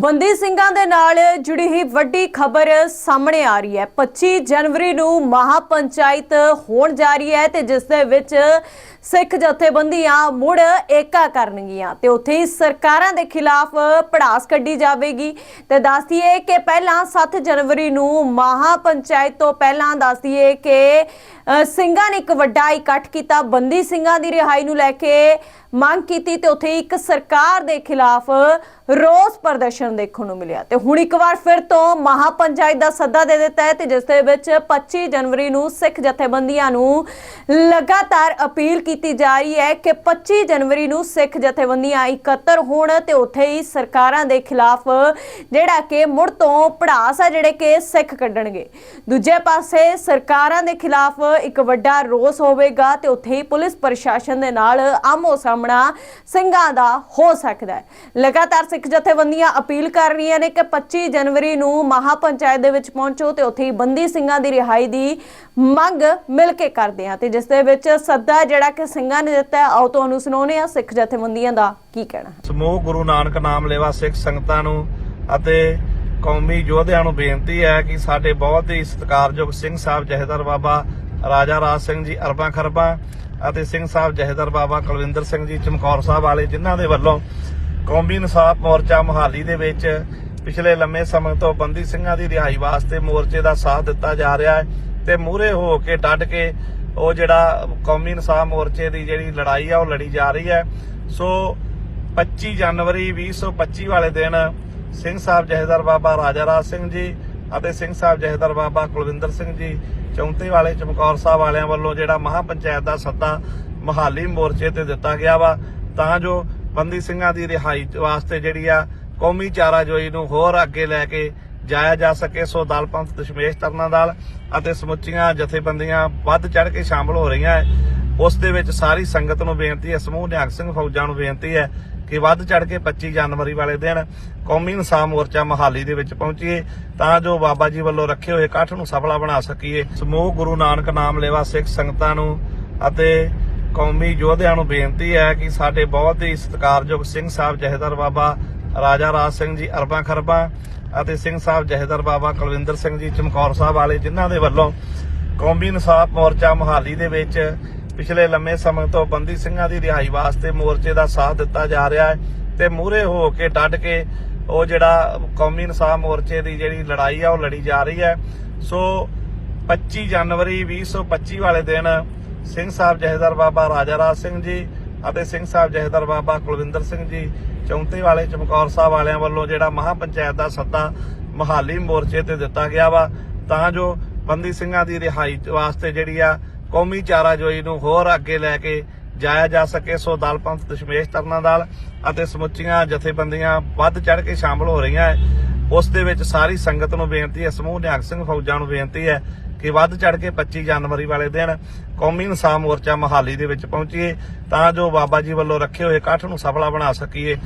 ਬੰਦੀ ਸਿੰਘਾਂ ਦੇ ਨਾਲ ਜੁੜੀ ਹੀ ਵੱਡੀ ਖਬਰ ਸਾਹਮਣੇ ਆ ਰਹੀ ਹੈ। 25 ਜਨਵਰੀ ਨੂੰ ਮਹਾਪੰਚਾਇਤ ਹੋਣ ਜਾ ਰਹੀ ਹੈ ਤੇ ਜਿਸ ਦੇ ਵਿੱਚ ਸਿੱਖ ਜਥੇਬੰਦੀਆਂ ਮੁੜ ਏਕਾ ਕਰਨਗੀਆਂ ਤੇ ਉੱਥੇ ਹੀ ਸਰਕਾਰਾਂ ਦੇ ਖਿਲਾਫ ਪੜਾਸ ਕੱਢੀ ਜਾਵੇਗੀ। ਤੇ ਦੱਸਦੀਏ ਕਿ ਪਹਿਲਾਂ 7 ਜਨਵਰੀ ਨੂੰ ਮਹਾਪੰਚਾਇਤ ਤੋਂ ਪਹਿਲਾਂ ਦੱਸਦੀਏ ਕਿ ਸਿੰਘਾਂ ਨੇ ਇੱਕ ਵੱਡਾ ਇਕੱਠ ਕੀਤਾ। ਬੰਦੀ ਸਿੰਘਾਂ ਦੀ ਰਿਹਾਈ ਨੂੰ ਲੈ ਕੇ ਮੰਗ ਕੀਤੀ ਤੇ ਉੱਥੇ ਇੱਕ ਸਰਕਾਰ ਦੇ ਖਿਲਾਫ ਰੋਸ ਪ੍ਰਦਰਸ਼ਨ ਦੇਖਣ ਨੂੰ ਮਿਲਿਆ। ਤੇ ਹੁਣ ਇੱਕ ਵਾਰ ਫਿਰ ਤੋਂ ਮਹਾਪੰਚਾਇਤ ਦਾ ਸੱਦਾ ਦੇ ਦਿੱਤਾ ਹੈ ਤੇ ਜਿਸ ਦੇ ਵਿੱਚ 25 ਜਨਵਰੀ ਨੂੰ ਸਿੱਖ ਜਥੇਬੰਦੀਆਂ ਨੂੰ ਲਗਾਤਾਰ ਅਪੀਲ ਕੀਤੀ ਜਾ ਰਹੀ ਹੈ ਕਿ 25 ਜਨਵਰੀ ਨੂੰ ਸਿੱਖ ਜਥੇਬੰਦੀਆਂ ਇਕੱਤਰ ਹੋਣ ਤੇ ਉੱਥੇ ਹੀ ਸਰਕਾਰਾਂ ਦੇ ਖਿਲਾਫ ਜਿਹੜਾ ਕਿ ਮੁੜ ਤੋਂ ਪੜਾਸ ਹੈ ਜਿਹੜੇ ਕਿ ਸਿੱਖ ਕੱਢਣਗੇ। ਦੂਜੇ ਪਾਸੇ ਸਰਕਾਰਾਂ ਦੇ ਖਿਲਾਫ ਇੱਕ ਵੱਡਾ ਰੋਸ ਹੋਵੇਗਾ ਤੇ ਉੱਥੇ ਹੀ ਪੁਲਿਸ ਪ੍ਰਸ਼ਾਸਨ ਦੇ ਨਾਲ ਆਮੋ ਸਾਹਮਣਾ ਸਿੰਘਾਂ ਦਾ ਹੋ ਸਕਦਾ ਹੈ। ਲਗਾਤਾਰ ਸਿੱਖ ਜਥੇਬੰਦੀਆਂ ਅਪੀਲ ਕਰ ਰਹੀਆਂ ਨੇ ਕਿ 25 ਜਨਵਰੀ ਨੂੰ ਮਹਾਪੰਚਾਇਤ ਦੇ ਵਿੱਚ ਪਹੁੰਚੋ ਤੇ ਉੱਥੇ ਬੰਦੀ ਸਿੰਘਾਂ ਦੀ ਰਿਹਾਈ ਦੀ ਮੰਗ ਮਿਲ ਕੇ ਕਰਦੇ ਆ ਤੇ ਜਿਸ ਦੇ ਵਿੱਚ ਸੱਦਾ ਜਿਹੜਾ ਕਿ ਸਿੰਘਾਂ ਨੇ ਦਿੱਤਾ ਆਓ ਤੁਹਾਨੂੰ ਸੁਣਾਉਂਦੇ ਆ ਸਿੱਖ ਜਥੇਬੰਦੀਆਂ ਦਾ ਕੀ ਕਹਿਣਾ? ਸਮੂਹ ਗੁਰੂ ਨਾਨਕ ਨਾਮ ਲੈਵਾ ਸਿੱਖ ਸੰਗਤਾਂ ਨੂੰ ਅਤੇ ਕੌਮੀ ਯੋਧਿਆਂ ਨੂੰ ਬੇਨਤੀ ਹੈ ਕਿ ਸਾਡੇ ਬਹੁਤ ਹੀ ਸਤਿਕਾਰਯੋਗ ਸਿੰਘ ਸਾਹਿਬ ਜਹੇਦਾਰ ਬਾਬਾ ਰਾਜਾ ਰਾਜ ਸਿੰਘ ਜੀ ਅਰਬਾਂ ਖਰਬਾਂ ਅਤੇ ਸਿੰਘ ਸਾਹਿਬ ਜਹੇਦਾਰ ਬਾਬਾ ਕੁਲਵਿੰਦਰ ਸਿੰਘ ਜੀ ਚਮਕੌਰ ਸਾਹਿਬ ਵਾਲੇ ਜਿਨ੍ਹਾਂ ਦੇ ਵੱਲੋਂ ਕੌਮੀ ਇਨਸਾਫ ਮੋਰਚਾ ਮੁਹਾਲੀ ਦੇ ਵਿੱਚ ਪਿਛਲੇ ਲੰਮੇ ਸਮੇਂ ਤੋਂ ਬੰਦੀ ਸਿੰਘਾਂ ਦੀ ਰਿਹਾਈ ਵਾਸਤੇ ਮੋਰਚੇ ਦਾ ਸਾਥ ਦਿੱਤਾ ਜਾ ਰਿਹਾ ਹੈ ਤੇ ਮੂਹਰੇ ਹੋ ਕੇ ਡਟ ਕੇ ਉਹ ਜਿਹੜਾ ਕੌਮੀ ਇਨਸਾਫ ਮੋਰਚੇ ਦੀ ਜਿਹੜੀ ਲੜਾਈ ਆ ਉਹ ਲੜੀ ਜਾ ਰਹੀ ਹੈ। ਸੋ 25 ਜਨਵਰੀ 2025 ਵਾਲੇ ਦਿਨ ਸਿੰਘ ਸਾਹਿਬ ਜਹੇਦਾਰ ਬਾਬਾ ਰਾਜਾ ਰਾਜ ਸਿੰਘ ਜੀ ਅਤੇ ਸਿੰਘ ਸਾਹਿਬ ਜਹੇਦਾਰ ਬਾਬਾ ਕੁਲਵਿੰਦਰ ਸਿੰਘ ਜੀ ਚੌਂਤੇ ਵਾਲੇ ਚਮਕੌਰ ਸਾਹਿਬ ਵਾਲਿਆਂ ਵੱਲੋਂ ਜਿਹੜਾ ਮਹਾਪੰਚਾਇਤ ਦਾ ਸੱਦਾ ਮਹਾਲੀ ਮੋਰਚੇ ਤੇ ਦਿੱਤਾ ਗਿਆ ਵਾ। ਤਾਂ ਜੋ ਬੰਦੀ ਸਿੰਘਾਂ ਦੀ ਰਿਹਾਈ ਵਾਸਤੇ ਜਿਹੜੀ ਆ ਕੌਮੀ ਚਾਰਾਜੋਈ ਨੂੰ ਹੋਰ ਅੱਗੇ ਲੈ ਕੇ ਜਾਇਆ ਜਾ ਸਕੇ, ਸੋ ਦਲ ਦਸ਼ਮੇਸ਼ ਤਰਨਾ ਦਲ ਅਤੇ ਸਮੁੱਚੀਆਂ ਜਥੇਬੰਦੀਆਂ ਵੱਧ ਚੜ ਕੇ ਸ਼ਾਮਲ ਹੋ ਰਹੀਆਂ ਹੈ ਉਸ ਦੇ ਵਿੱਚ ਸਾਰੀ ਸੰਗਤ ਨੂੰ ਬੇਨਤੀ ਹੈ ਸਮੂਹ ਨਿਹੰਗ ਸਿੰਘ ਫੌਜਾਂ ਨੂੰ ਬੇਨਤੀ ਹੈ ਕਿ ਵੱਧ ਚੜ ਕੇ 25 ਜਨਵਰੀ ਵਾਲੇ ਦਿਨ ਕੌਮੀ ਇਨਸਾਫ ਮੋਰਚਾ ਮਹਾਲੀ ਦੇ ਵਿੱਚ ਪਹੁੰਚੀਏ, ਤਾਂ ਜੋ ਬਾਬਾ ਜੀ ਵੱਲੋਂ ਰੱਖੇ ਹੋਏ ਇਕੱਠ ਨੂੰ ਸਫਲਾ ਬਣਾ ਸਕੀਏ। ਸਮੂਹ ਗੁਰੂ ਨਾਨਕ ਨਾਮ ਲੇਵਾ ਸਿੱਖ ਸੰਗਤਾਂ ਨੂੰ ਅਤੇ ਕੌਮੀ ਯੋਧਿਆਂ ਨੂੰ ਬੇਨਤੀ ਹੈ ਕਿ ਸਾਡੇ ਬਹੁਤ ਹੀ ਸਤਿਕਾਰਯੋਗ ਸਿੰਘ ਸਾਹਿਬ ਜਹੇਦਾਰ ਬਾਬਾ ਰਾਜਾ ਰਾਜ ਸਿੰਘ ਜੀ ਅਰਬਾਂ ਖਰਬਾਂ ਅਤੇ ਸਿੰਘ ਸਾਹਿਬ ਜਹੇਦਾਰ ਬਾਬਾ ਕੁਲਵਿੰਦਰ ਸਿੰਘ ਜੀ ਚਮਕੌਰ ਸਾਹਿਬ ਵਾਲੇ, ਜਿਨ੍ਹਾਂ ਦੇ ਵੱਲੋਂ ਕੌਮੀ ਇਨਸਾਫ ਮੋਰਚਾ ਮੁਹਾਲੀ ਦੇ ਵਿੱਚ ਪਿਛਲੇ ਲੰਮੇ ਸਮੇਂ ਤੋਂ ਬੰਦੀ ਸਿੰਘਾਂ ਦੀ ਰਿਹਾਈ ਵਾਸਤੇ ਮੋਰਚੇ ਦਾ ਸਾਥ ਦਿੱਤਾ ਜਾ ਰਿਹਾ ਹੈ ਤੇ ਮੂਹਰੇ ਹੋ ਕੇ ਡਟ ਕੇ ਉਹ ਜਿਹੜਾ ਕੌਮੀ ਇਨਸਾਫ ਮੋਰਚੇ ਦੀ ਜਿਹੜੀ ਲੜਾਈ ਆ, ਉਹ ਲੜੀ ਜਾ ਰਹੀ ਹੈ। ਸੋ 25 ਜਨਵਰੀ 2025 ਵਾਲੇ ਦਿਨ ਸਿੰਘ ਸਾਹਿਬ ਜਹੇਦਾਰ ਬਾਬਾ ਰਾਜਾ ਰਾਜ ਸਿੰਘ ਜੀ ਅਤੇ ਸਿੰਘ ਸਾਹਿਬ ਜਹੇਦਾਰ ਬਾਬਾ ਕੁਲਵਿੰਦਰ ਸਿੰਘ ਜੀ, ਚੌਂਤੇ ਵਾਲੇ ਚਮਕੌਰ ਸਾਹਿਬ ਵਾਲਿਆਂ ਵੱਲੋਂ ਜਿਹੜਾ ਮਹਾਪੰਚਾਇਤ ਦਾ ਸੱਦਾ ਮਹਾਲੀ ਮੋਰਚੇ ਤੇ ਦਿੱਤਾ ਗਿਆ ਵਾ, ਤਾਂ ਜੋ ਬੰਦੀ ਸਿੰਘਾਂ ਦੀ ਰਿਹਾਈ ਵਾਸਤੇ ਜਿਹੜੀ ਆ ਕੌਮੀ ਚਾਰਾਜੋਈ ਨੂੰ ਹੋਰ ਅੱਗੇ ਲੈ ਕੇ ਜਾਇਆ ਜਾ ਸਕੇ। ਸੋ ਦਲ ਪੰਥ ਦਸ਼ਮੇਸ਼ ਤਰਨਾ ਦਲ ਅਤੇ ਸਮੁੱਚੀਆਂ ਜਥੇਬੰਦੀਆਂ ਵੱਧ ਚੜ ਕੇ ਸ਼ਾਮਲ ਹੋ ਰਹੀਆਂ ਹੈ ਉਸ ਦੇ ਵਿੱਚ ਸਾਰੀ ਸੰਗਤ ਨੂੰ ਬੇਨਤੀ ਹੈ ਸਮੂਹ ਨਿਹੰਗ ਸਿੰਘ ਫੌਜਾਂ ਨੂੰ ਬੇਨਤੀ ਹੈ ਕਿ ਵੱਧ ਚੜ ਕੇ 25 ਜਨਵਰੀ ਵਾਲੇ ਦਿਨ ਕੌਮੀ ਇਨਸਾਫ ਮੋਰਚਾ ਮਹਾਲੀ ਦੇ ਵਿੱਚ ਪਹੁੰਚੀਏ ਤਾਂ ਜੋ ਬਾਬਾ ਜੀ ਵੱਲੋਂ ਰੱਖੇ ਹੋਏ ਇਕੱਠ ਨੂੰ ਸਫਲਾ ਬਣਾ ਸਕੀਏ।